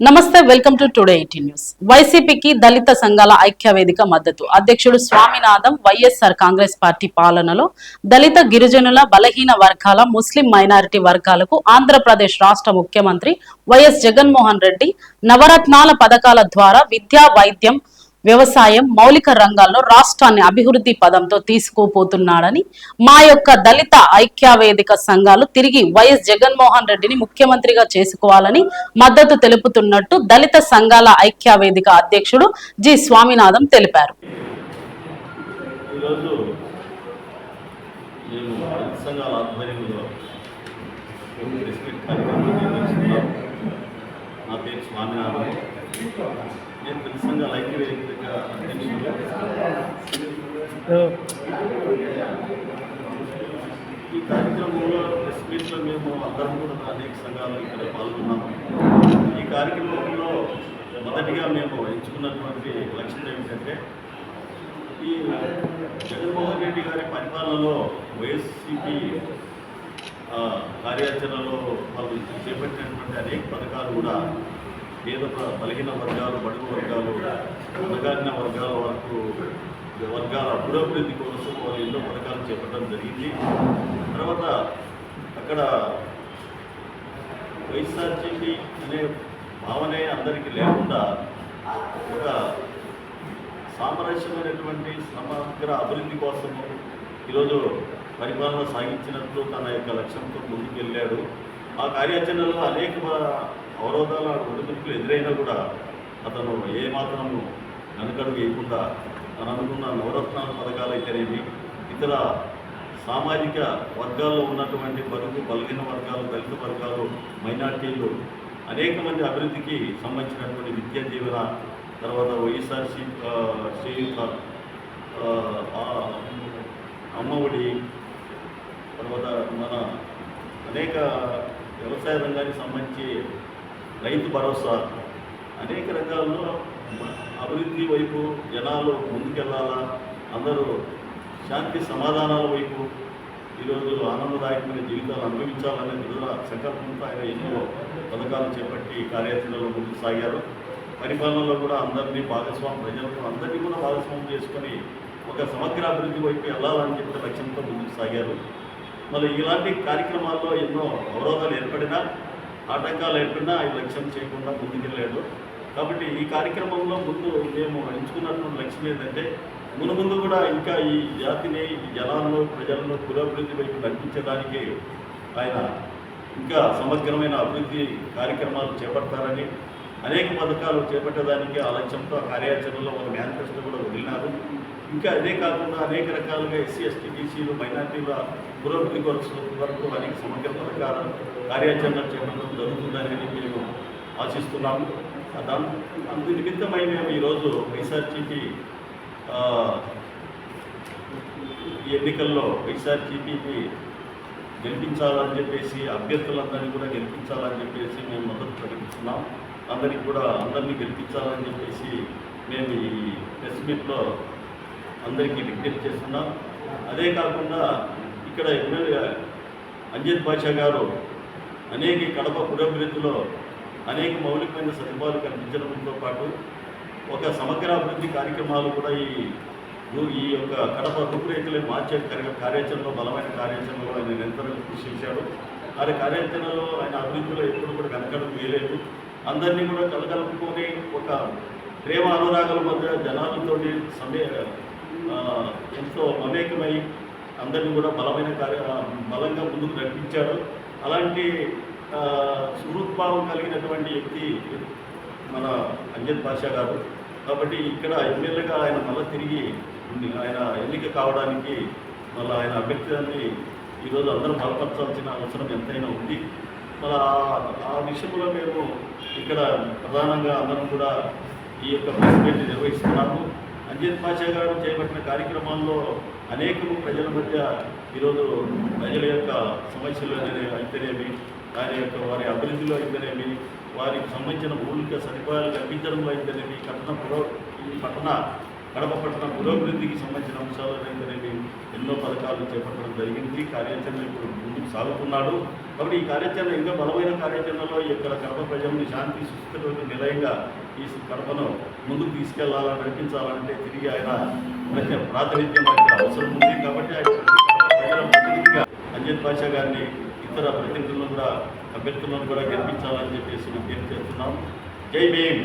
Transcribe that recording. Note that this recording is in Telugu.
Namaste welcome to today eighty news. వైసీపీకి దళిత సంఘాల ఐక్య వేదిక మద్దతు. అధ్యక్షుడు స్వామినాథం వైఎస్ఆర్ కాంగ్రెస్ పార్టీ పాలనలో దళిత గిరిజనుల బలహీన వర్గాల ముస్లిం మైనారిటీ వర్గాలకు ఆంధ్రప్రదేశ్ రాష్ట్ర ముఖ్యమంత్రి వైఎస్ జగన్మోహన్ రెడ్డి నవరత్నాల పథకాల ద్వారా విద్యా వైద్యం వ్యవసాయం మౌలిక రంగాల్లో రాష్ట్రాన్ని అభివృద్ధి పదంతో తీసుకుపోతున్నాడని మా యొక్క దళిత ఐక్యవేదిక సంఘాలు తిరిగి వైఎస్ జగన్మోహన్ రెడ్డిని ముఖ్యమంత్రిగా చేసుకోవాలని మద్దతు తెలుపుతున్నట్టు దళిత సంఘాల ఐక్యవేదిక అధ్యక్షుడు జి స్వామినాథం తెలిపారు. నా పేరు నేను దళిత సంఘాల ఈ కార్యక్రమంలో ప్రెస్ మీట్లో మేము అందరం కూడా అనేక సంఘాలు ఇక్కడ పాల్గొన్నాము ఈ కార్యక్రమంలో మొదటిగా మేము ఎంచుకున్నటువంటి లక్ష్యం ఏమిటంటే ఈ జగన్మోహన్ రెడ్డి గారి పరిపాలనలో వైఎస్సిపి కార్యాచరణలో వాళ్ళు చేపట్టినటువంటి అనేక పథకాలు కూడా పేద బలహీన వర్గాలు బడుగు వర్గాలు అనగారిన వర్గాల వరకు వర్గాల అభివృద్ధి కోసం వారు ఎన్నో పథకాలు చేపట్టడం జరిగింది. తర్వాత అక్కడ వైఎస్ఆర్సీపీ అనే భావనే అందరికీ లేకుండా ఒక సామరస్యమైనటువంటి సమగ్ర అభివృద్ధి కోసము ఈరోజు పరిపాలన సాగించినట్లు తన యొక్క లక్ష్యంతో ముందుకు వెళ్ళాడు ఆ కార్యాచరణలో అనేక అవరోధాల ఒడిదుడుకులు ఎదురైనా కూడా అతను ఏమాత్రము వెనకడుగు వేయకుండా తను అనుకున్న నవరత్నాల పథకాలు అయితేనేమి ఇతర సామాజిక వర్గాల్లో ఉన్నటువంటి బరువు బలహీన వర్గాలు దళిత వర్గాలు మైనార్టీలు అనేక మంది అభివృద్ధికి సంబంధించినటువంటి విద్యా దీవెన తర్వాత వైఎస్ఆర్సీ శ్రీయుత అమ్మఒడి తర్వాత మన అనేక వ్యవసాయ రంగానికి సంబంధించి రైతు భరోసా. అనేక రంగాల్లో అభివృద్ధి వైపు జనాలు ముందుకెళ్ళాలా? అందరూ శాంతి సమాధానాల వైపు ఈరోజు ఆనందదాయకమైన జీవితాలు అనుభవించాలనే దృఢ సంకల్పంతో ఆయన ఎన్నో పథకాలు చేపట్టి కార్యాచరణలో ముందుకు సాగారు. పరిపాలనలో కూడా అందరినీ భాగస్వామి ప్రజలకు అందరినీ కూడా భాగస్వామ్యం చేసుకొని ఒక సమగ్ర అభివృద్ధి వైపు వెళ్ళాలని చెప్పిన లక్ష్యంతో ముందుకు సాగారు. మళ్ళీ ఇలాంటి కార్యక్రమాల్లో ఎన్నో అవరోధాలు ఏర్పడినా ఆటంకాలు ఏర్పడినా ఈ లక్ష్యం చేయకుండా ముందుకెళ్ళాడు. కాబట్టి ఈ కార్యక్రమంలో ముందు మేము ఎంచుకున్నటువంటి లక్ష్యం ఏంటంటే మును ముందు కూడా ఇంకా ఈ జాతిని ఈ జనాలను ప్రజలను పురోభివృద్ధి వైపు నడిపించడానికి ఆయన ఇంకా సమగ్రమైన అభివృద్ధి కార్యక్రమాలు చేపడతారని అనేక పథకాలు చేపట్టడానికి ఆ లక్ష్యంతో కార్యాచరణలో ఒక మేనిఫెస్టో కూడా వదిలినారు. ఇంకా అదే కాకుండా అనేక రకాలుగా ఎస్సీ ఎస్టీ బీసీలు మైనార్టీల పురోభివృద్ధి కొరకు వరకు అనేక సమగ్ర పథకాల కార్యాచరణ చేపట్టడం జరుగుతుందని మేము ఆశిస్తున్నాము. దాని అందు నిమిత్తమై మేము ఈరోజు వైఎస్ఆర్సీపీ ఈ ఎన్నికల్లో వైఎస్ఆర్సీపీకి గెలిపించాలని చెప్పేసి అభ్యర్థులందరినీ కూడా గెలిపించాలని చెప్పేసి మేము మద్దతు ప్రకటిస్తున్నాం. అందరికీ కూడా అందరినీ గెలిపించాలని చెప్పేసి మేము ఈ ప్రెస్ మీట్లో అందరికీ విజ్ఞప్తి చేస్తున్నాం. అదే కాకుండా ఇక్కడ ఎమ్మెల్యే అంజిత్ బాషా గారు అనేక కడప పురోభివృద్ధిలో అనేక మౌలికమైన సదుపాయాలు కల్పించడంతో పాటు ఒక సమగ్ర అభివృద్ధి కార్యక్రమాలు కూడా ఈ ఈ యొక్క కడప రూపురేఖలను మార్చే కార్య- కార్యాచరణలో బలమైన కార్యాచరణలో ఆయన నిరంతరం కృషి చేశాడు. ఆ కార్యాచరణలో ఆయన అభివృద్ధిలో ఎప్పుడు కూడా కనకడం వేయలేదు. అందరినీ కూడా కలగలుపుకొని ఒక ప్రేమ అనురాగాల మధ్య జనాలతో సమే ఎంతో అమేకమై అందరినీ కూడా బలమైన కార్య బలంగా ముందుకు నడిపించాడు అలాంటి సుహృద్భావం కలిగినటువంటి వ్యక్తి మన అంజన్ పాషా గారు కాబట్టి ఇక్కడ ఎమ్మెల్యేగా ఆయన మళ్ళీ తిరిగి ఉంది. ఆయన ఎన్నిక కావడానికి మళ్ళీ ఆయన అభ్యర్థాన్ని ఈరోజు అందరం బలపరచాల్సిన అవసరం ఎంతైనా ఉంది మరి ఆ- విషయంలో మేము ఇక్కడ ప్రధానంగా అందరం కూడా ఈ యొక్క ప్రెసిడెంట్ నిర్వహిస్తున్నాము. అంజిత్ పాషా గారు చేపట్టిన కార్యక్రమాల్లో అనేకము ప్రజల మధ్య ఈరోజు ప్రజల యొక్క సమస్యలు అయితేనేమి వారి యొక్క వారి అభివృద్ధిలో అయితేనేమి వారికి సంబంధించిన మౌలిక సదుపాయాలు కల్పించడంలో అయితేనేమి కట్టణ పురో పట్టణ కడప పట్టణ పురోభివృద్ధికి సంబంధించిన అంశాలు ఎన్నో పథకాలు చేపట్టడం జరిగింది. కార్యాచరణ ఇప్పుడు ముందుకు సాగుతున్నాడు. కాబట్టి ఈ కార్యాచరణ ఇంకా బలమైన కార్యాచరణలో ఇక్కడ కడప ప్రజల్ని శాంతి సుస్థిరత నిలయంగా ఈ కడపను ముందుకు తీసుకెళ్ళాలని నడిపించాలంటే తిరిగి ఆయన ప్రతి ప్రాతినిధ్యం అవసరం ఉంది. కాబట్టి ఆయన ప్రజల ప్రతినిధిగా బాషా గారిని ఇతర ప్రతినిధులను కూడా అభ్యర్థులను కూడా గెలిపించాలని చెప్పేసి విజ్ఞప్తి చేస్తున్నాం. జై భీమ్.